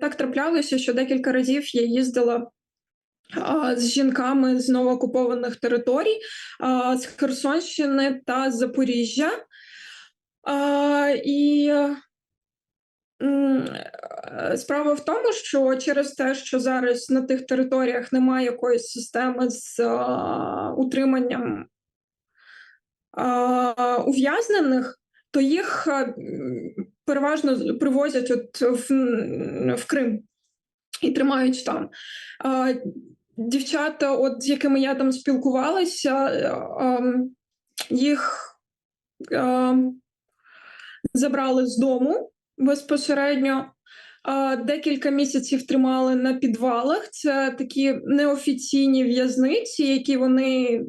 Так траплялося, що декілька разів я їздила з жінками з новоокупованих територій, з Херсонщини та Запоріжжя. І справа в тому, що через те, що зараз на тих територіях немає якоїсь системи з утриманням ув'язнених, то їх переважно привозять от в, в Крим і тримають там. Дівчата, от з якими я там спілкувалася, ем, їх забрали з дому безпосередньо. Декілька місяців тримали на підвалах. Це такі неофіційні в'язниці, які вони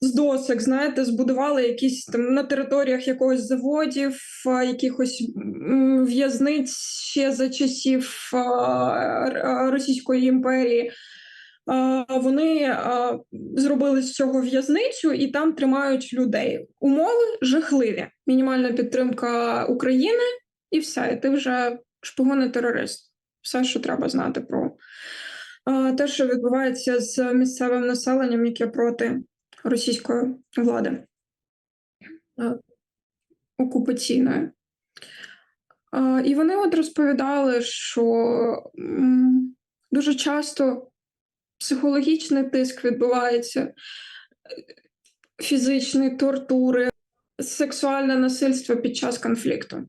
з досок, знаєте, збудували якісь там на територіях якогось заводів, якихось в'язниць ще за часів Російської імперії. Вони зробили з цього в'язницю і там тримають людей. Умови жахливі. Мінімальна підтримка України, і все. І ти вже шпигун і терорист. Все, що треба знати про те, що відбувається з місцевим населенням, яке проти російської влади е, окупаційної. Е, І вони от розповідали, що дуже часто психологічний тиск відбувається, фізичні тортури, сексуальне насильство під час конфлікту.